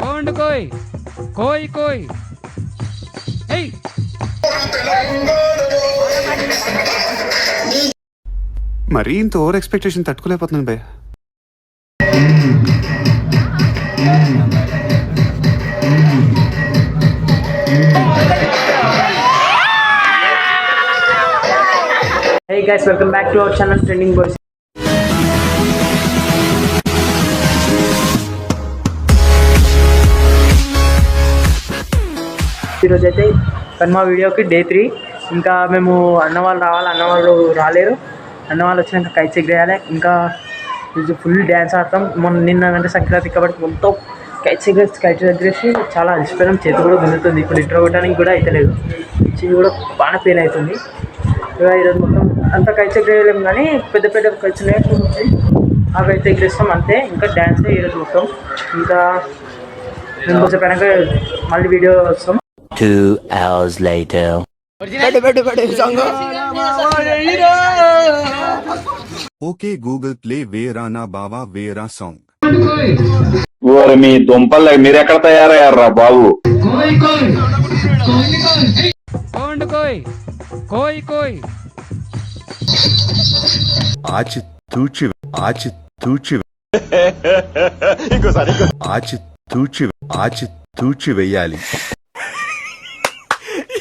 కోండు కోయ్ కోయ్ కోయ్ మరీ ఇంత ఓవర్ ఎక్స్పెక్టేషన్ తట్టుకోలేకపోతున్నాను భయ్య Hey guys, welcome back to our channel Trending Boys. ఈరోజు అయితే కన్మా వీడియోకి డే త్రీ. ఇంకా మేము అన్న వాళ్ళు రావాలి అన్న వాళ్ళు రాలేరు. అన్న వాళ్ళు వచ్చినాక కై చెక్ చేయాలి. ఇంకా ఫుల్ డ్యాన్స్ ఆడతాం. మొన్న నిన్న అంటే సంక్రాంతి కాబట్టి మొత్తం కై చెక్ కై దగ్గరేసి చాలా అలసిపోయినాం. చేతి కూడా గుంజుతుంది. ఇప్పుడు ఇంటర్ కొట్టడానికి కూడా అవుతలేదు చెయ్యి కూడా బాగా పెయిన్ అవుతుంది. ఇక ఈరోజు మొత్తం అంత చెక్ చేయలేం కానీ పెద్ద పెద్ద కైట్స్ నేర్చుకుంటుంది ఆ కైట్ ఎగ్గిస్తాం అంతే. ఇంకా డ్యాన్స్ ఈరోజు మొత్తం. ఇంకా మేము కొంచెం వెనక మళ్ళీ వీడియో వస్తాం. Two hours later. Okay Google play వేరా నా బావా వేరా సాంగ్ ఓరి మీ దుంపల్ మీరు ఎక్కడ తయారయ్యారా బాబు ఆచి తూచి ఆచి తూచి. ఆచి తూచి ఆచి తూచి వెయ్యాలి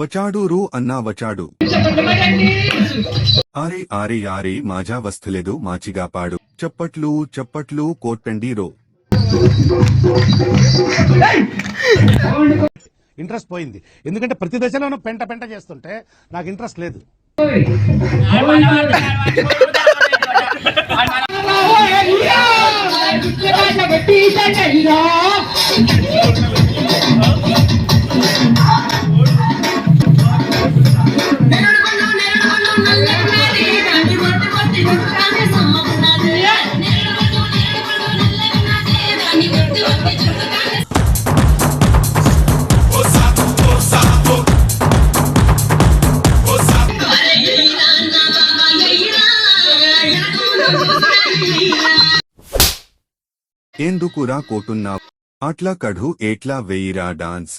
వచాడు రూ అన్నా వచాడు. ఆరే ఆరే ఆరే మాజా వస్తులేదు మాచిగా పాడు. చప్పట్లు చప్పట్లు కోట్టండి రో. ఇంట్రెస్ట్ పోయింది. ఎందుకంటే ప్రతి దశలోనూ పెంట పెంట చేస్తుంటే నాకు ఇంట్రెస్ట్ లేదు. కూడా కోటున్నా అట్లా కడు ఎట్లా వెయ్యిరా డాన్స్?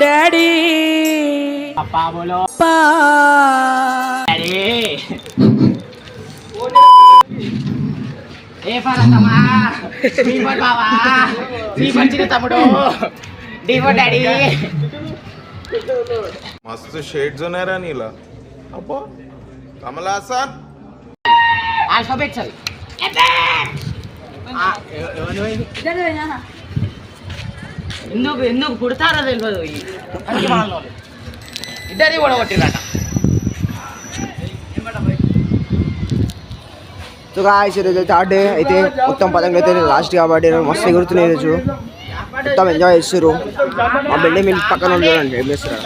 డాడీ ఏ పరతమా బావా మస్తు షేడ్స్ ఉన్నారా నీలా. అబ్బో. కమల్ హాసన్ ఎందుకు ఎందుకు పుడతారో తెలియదు ఇద్దరి కూడా కొట్టిరట సో గాయస్ థర్డ్ డే అయితే మొత్తం పదంగా అయితే లాస్ట్ కాబట్టి మస్తు ఎగురుతున్నాయి ఈరోజు మొత్తం ఎంజాయ్ చేస్తారు మా బిల్డింగ్ మిల్ పక్కన చూడండి ఏం చేస్తారు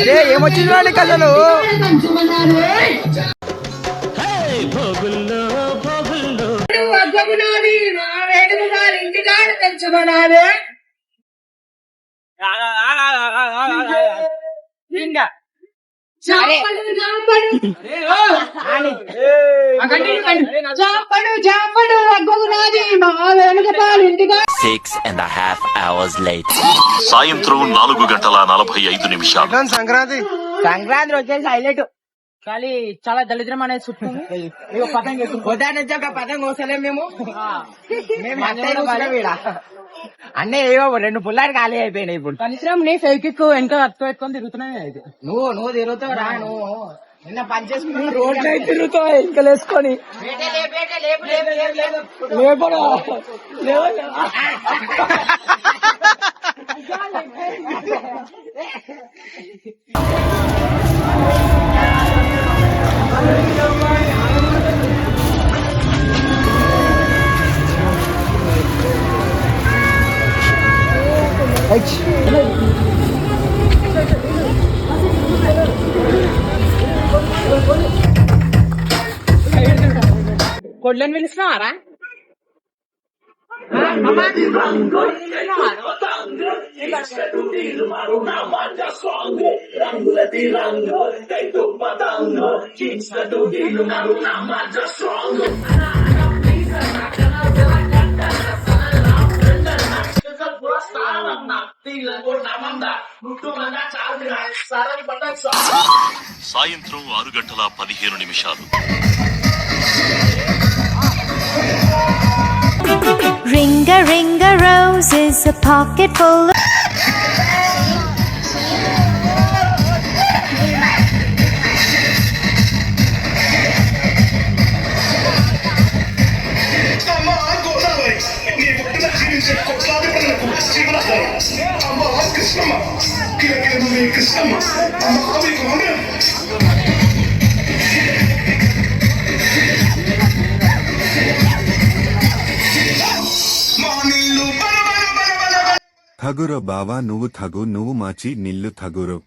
అరే ఏమొచ్చింది జామ పండుని జామ్ సాయంత్రం నాలుగు గంటల నలభై ఐదు నిమిషాలు. సంక్రాంతి. సంక్రాంతి వచ్చేసి హైలైట్. కానీ చాలా దళిద్రం అనేది చుట్టూ ఇగో పతంగ ఉదాహరణ నుంచి ఒక పతంగ కోసలేం మేము. మేము అత్తయ్య ఈడ. ఏవో రెండు పుల్లాడి ఖాళీ అయిపోయినాయి ఇప్పుడు. కనీసం నీ ఫేక్ వెనక అత్త పెట్టుకొని తిరుగుతున్నాయి అయితే. నువ్వు నువ్వు తిరుగుతావు రా నువ్వు. నిన్న పని చేసుకుని రోడ్లు అయితే తిరుగుతావు ఇంకా వేసుకొని లేపడా കൊല്ലൻ വിളിച്ചു മാറാ രംഗ രംഗ లేవు కొడ్లను పిలుస్తున్నావారా సాయంత్రం ఆరు గంటల పదిహేను నిమిషాలు. Ring a ring a rose is a pocket full of థగుర బావా నువ్వు థగు నువ్వు మాచి నిల్లు థగురు.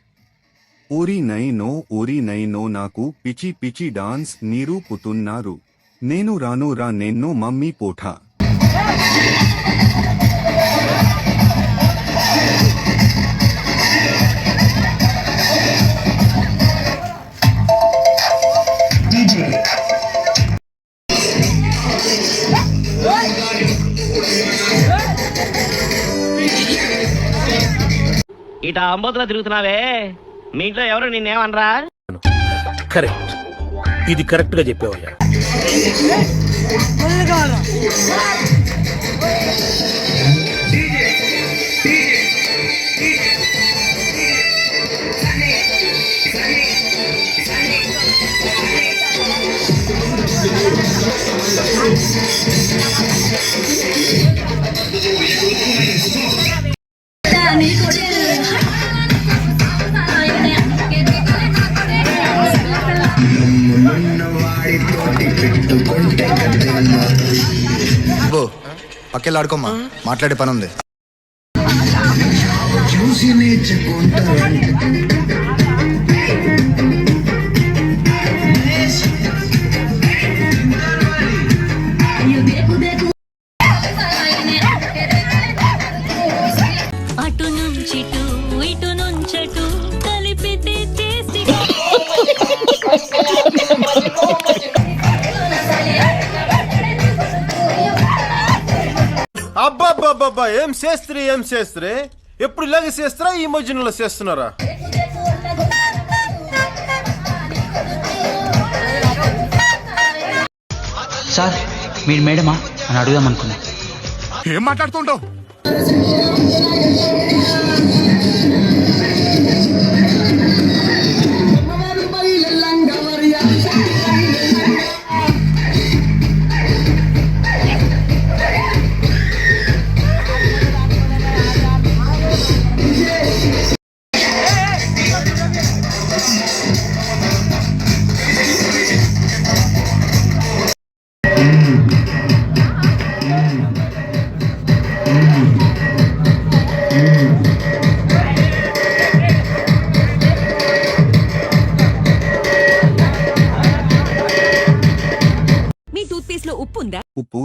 ఓరి నైనో ఓరి నైనో నాకు పిచి పిచి డాన్స్ నీరు పుతున్నారు. నేను రాను రా నిన్నో మమ్మీ పోఠా. ఇట అంబోతులో తిరుగుతున్నావే మీ ఇంట్లో ఎవరు నిన్నేమనరా కరెక్ట్ ఇది కరెక్ట్గా చెప్పావయ్యా పక్కెళ్ళాడుకోమ్మా. మాట్లాడే పని ఉంది అబ్బాబ్బాబ్బా ఏం చేస్త్రీ ఏం చేస్త్రీ ఎప్పుడు ఇలాగే చేస్తారా ఈ మధ్యలో చేస్తున్నారా సార్ మీరు మేడమా అని అడుగుదాం అనుకున్నా ఏం మాట్లాడుతుంటావు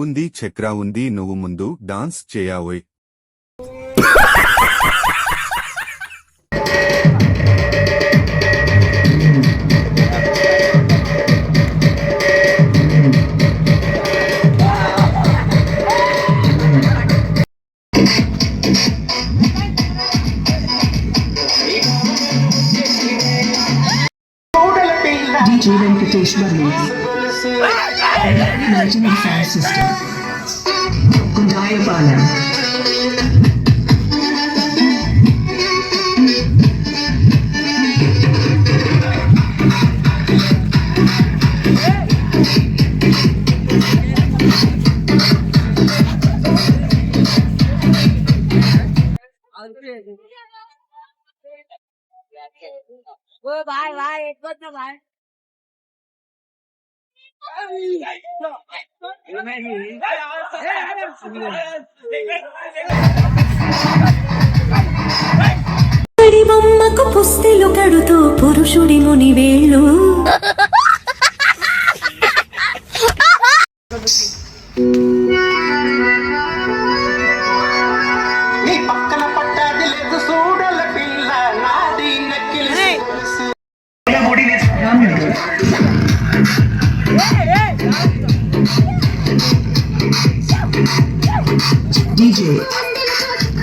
ఉంది చక్రా ఉంది నువ్వు ముందు డాన్స్ చేయవోయ్ బాయ్ బాయ్ బొమ్మకు పుస్తెలు కడుతూ పురుషుడి ముని వేళ్ళు DJ.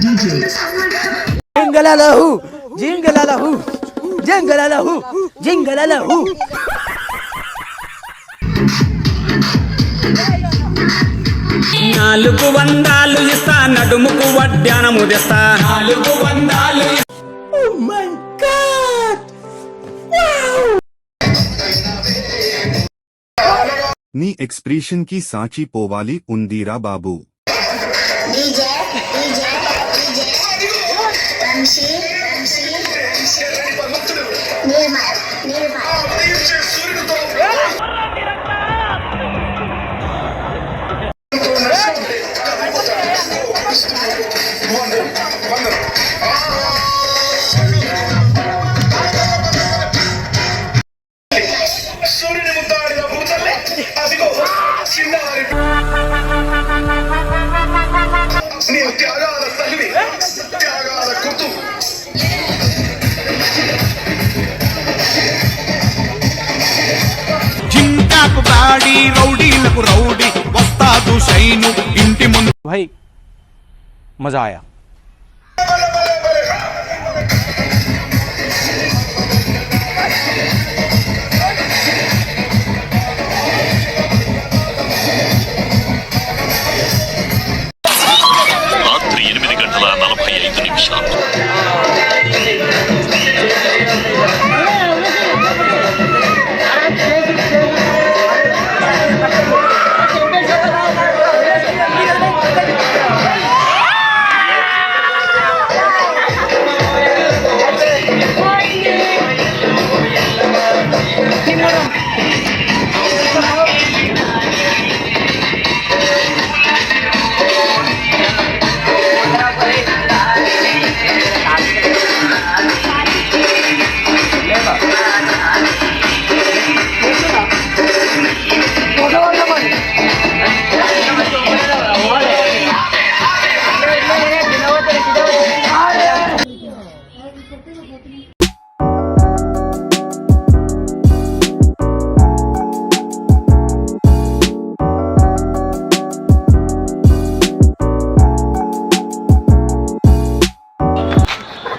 DJ. జింగలలహు జింగలలహు జింగలలహు జింగలలహు నాలుగు వందాలు ఇస్తా నడుముకు వడ్డానము తెస్తా నాలుగు వందాలు नी एक्सप्रेशन की सांची पोवाली उंदीरा बाबू डीजे నీవు త్యాగాల తల్లివి త్యాగాల గుర్తు జింకాకు బాడి రౌడీలకు రౌడీ వస్తాదు షైను ఇంటి ముందు. భాయ్ మజా ఆయా నలభై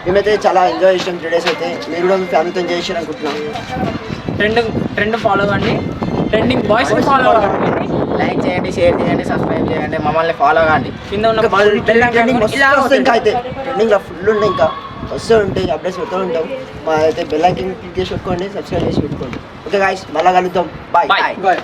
మేమైతే చాలా ఎంజాయ్ చేసాం త్రీ డేస్ అయితే. మీరు కూడా మీ ఫ్యామిలీతో ఎంజాయ్ చేశారు అనుకుంటున్నాం. ట్రెండ్ ట్రెండ్ ఫాలో కండి ట్రెండింగ్ బాయ్స్ ఫాలో కండి లైక్ చేయండి షేర్ చేయండి సబ్స్క్రైబ్ చేయండి మమ్మల్ని ఫాలో కాండి. కింద ఉన్న ఇంకా అయితే. ట్రెండింగ్ ఫుల్ ఉన్నాయి ఇంకా. వస్తూ ఉంటాయి అప్డేట్స్ పెడుతూ ఉంటాం. మా అయితే బెల్ ఐకన్ క్లిక్ చేసి పెట్టుకోండి సబ్స్క్రైబ్ చేసి పెట్టుకోండి. ఓకే గాయస్ మళ్ళీ కలుద్దాం. Bye bye bye